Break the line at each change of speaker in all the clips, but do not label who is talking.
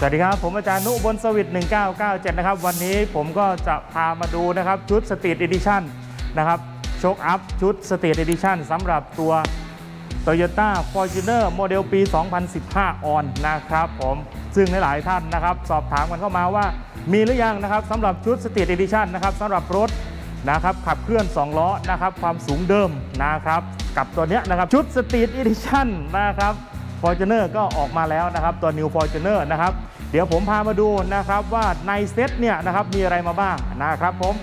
สวัสดีครับ ผมอาจารย์นุบลสวิต1997 นะครับ วันนี้ผมก็จะพามาดูนะครับชุดสตรีทเอดิชั่นนะครับโชคอัพชุดสตรีทเอดิชั่นสำหรับตัว Toyota Fortuner โมเดลปี 2015 ออนนะครับผมซึ่งหลายๆท่านนะครับ สอบถามกันเข้ามาว่า มีหรือยังนะครับสำหรับชุด Street Edition นะครับสำหรับรถนะครับขับเคลื่อน 2 ล้อนะครับความสูงเดิมนะครับ กับตัวเนี้ยนะครับชุด Street Edition นะครับ Fortuner ก็ออกมาแล้วนะครับตัว New Fortuner นะครับเดี๋ยวผมพามาดูนะครับว่าในเซตเนี่ยนะครับมีอะไรมาบ้างนะครับผม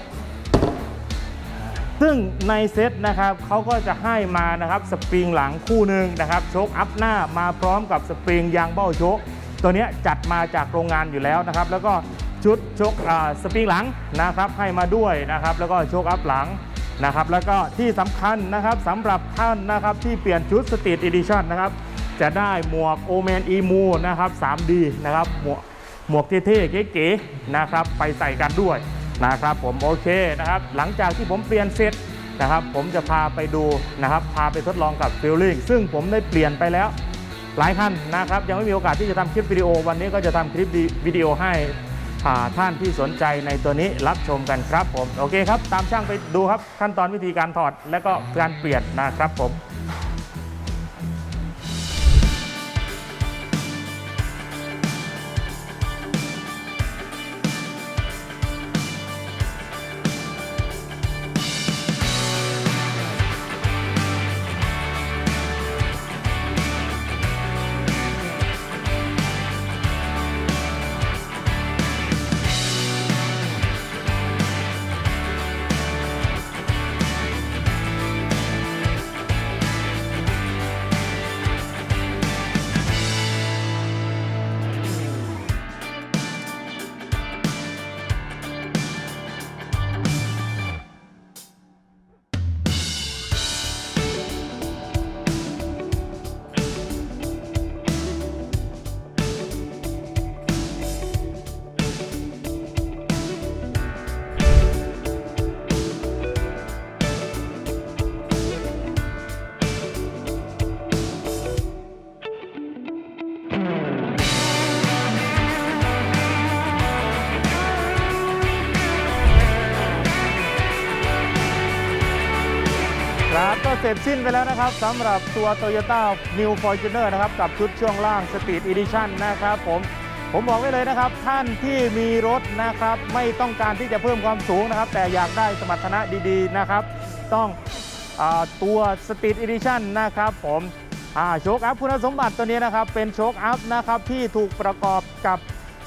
ซึ่งในเซตนะครับเขาก็จะให้มานะครับสปริงหลังคู่หนึ่งนะครับโชคอัพหน้ามาพร้อมกับสปริงยางเบ้าโชคตัวนี้จัดมาจากโรงงานอยู่แล้วนะครับ แล้วก็ชุดโชคอ่าสปริงหลังนะครับให้มาด้วยนะครับ แล้วก็โชคอัพหลังนะครับ แล้วก็ที่สำคัญนะครับสำหรับท่านนะครับที่เปลี่ยนชุดสตรีทอีดิชั่นนะครับ จะได้หมวกโอเมนอีมูนะครับ 3D นะครับหมวกหมวกเท่ๆเก๋ๆนะครับไปใส่กันด้วยนะครับผมโอเคนะครับ หลังจากที่ผมเปลี่ยนเสร็จนะครับ ผมจะพาไปดูนะครับ พาไปทดลองกับฟิลลิ่งซึ่งผมได้เปลี่ยนไปแล้วหลายคันนะครับ ยังไม่มีโอกาสที่จะทำคลิปวิดีโอ วันนี้ก็จะทำคลิปวิดีโอให้อ่าท่านที่สนใจในตัวนี้รับชมกันครับผม โอเคครับ ตามช่างไปดูครับขั้นตอนวิธีการถอดและก็การเปลี่ยนนะครับผม ครับก็เสร็จสิ้นไปแล้วนะครับสำหรับตัว Toyota New Fortuner นะครับ กับชุดช่วงล่าง Speed Edition นะครับผม ผมบอกไว้เลยนะครับ ท่านที่มีรถนะครับ ไม่ต้องการที่จะเพิ่มความสูงนะครับ แต่อยากได้สมรรถนะดีๆนะครับ ต้องอาตัว Speed Edition นะครับผมโชคอัพคุณสมบัติตัวนี้นะครับ เป็นโชคอัพนะครับที่ถูกประกอบกับ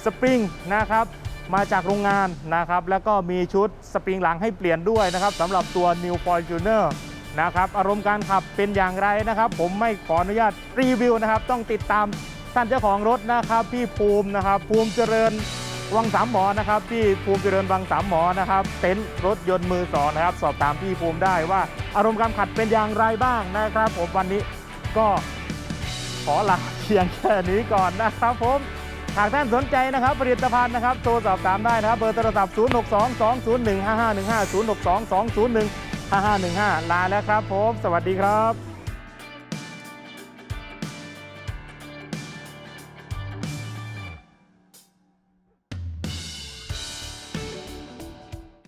สปริงนะครับ มาจากโรงงานนะครับ แล้วก็มีชุดสปริงหลังให้เปลี่ยนด้วยนะครับสำหรับตัว New Fortuner นะครับอารมณ์การขับเป็นอย่างไรนะครับ ผมไม่ขออนุญาตรีวิวนะครับ ต้องติดตามท่านเจ้าของรถนะครับ พี่ภูมินะครับ ภูมิเจริญวังสามหมอนะครับพี่ภูมิเจริญวังสามหมอนะครับเต็นท์รถยนต์มือสองนะครับ สอบถามพี่ภูมิได้ว่า อารมณ์การขับเป็นอย่างไรบ้างนะครับ ผมวันนี้ก็ขอลาเพียงแค่นี้ก่อนนะครับผมหากท่านสนใจนะครับผลิตภัณฑ์นะครับโทรสอบถามได้นะครับเบอร์โทรศัพท์ 0622015515 062201 5515 ลาแล้วครับผม สวัสดีครับ